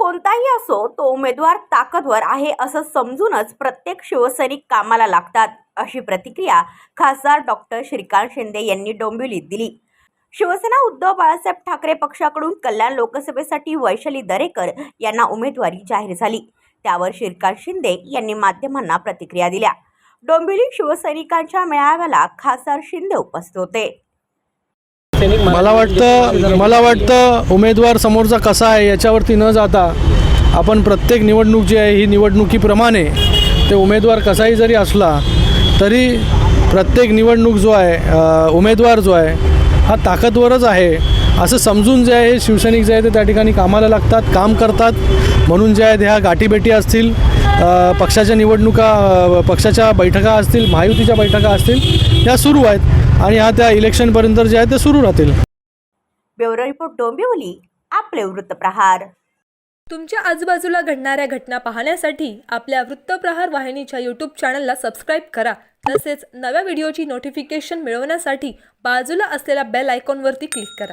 कोणताही असो तो उमेदवार ताकदवर आहे असं समजूनच प्रत्येक शिवसैनिक कामाला लागतात अशी प्रतिक्रिया खासदार डॉक्टर श्रीकांत शिंदे यांनी डोंबिवलीत दिली. शिवसेना उद्धव बाळासाहेब ठाकरे पक्षाकडून कल्याण लोकसभेसाठी वैशाली दरेकर यांना उमेदवारी जाहीर झाली. त्यावर श्रीकांत शिंदे यांनी माध्यमांना प्रतिक्रिया दिल्या. डोंबिवली शिवसैनिकांच्या मेळाव्याला खासदार शिंदे उपस्थित होते. मला वाटतं मला वाटतं उमेदवार समोरचा कसा आहे याच्यावरती न जाता आपण प्रत्येक निवडणूक जी आहे ही निवडणुकीप्रमाणे ते उमेदवार कसाही जरी असला तरी प्रत्येक निवडणूक जो आहे उमेदवार जो आहे हा ताकदवरच आहे. असं समजून जे आहे शिवसैनिक जे आहे ते त्या ठिकाणी कामाला लागतात काम करतात. म्हणून जे आहेत ह्या गाठीभेटी असतील पक्षाच्या निवडणुका पक्षाच्या बैठका असतील महायुतीच्या बैठका असतील त्या सुरू आहेत. आणि ह्या त्या इलेक्शनपर्यंत जे आहे ते सुरू राहतील. ब्युरो रिपोर्ट डोंबिवली आपले वृत्तप्रहार. तुमच्या आजूबाजूला घडणाऱ्या घटना पाहण्यासाठी आपल्या वृत्तप्रहार वाहिनीच्या यूट्यूब चॅनलला सबस्क्राईब करा. तसेच नव्या व्हिडिओची नोटिफिकेशन मिळवण्यासाठी बाजूला असलेल्या बेल आयकॉनवरती क्लिक करा.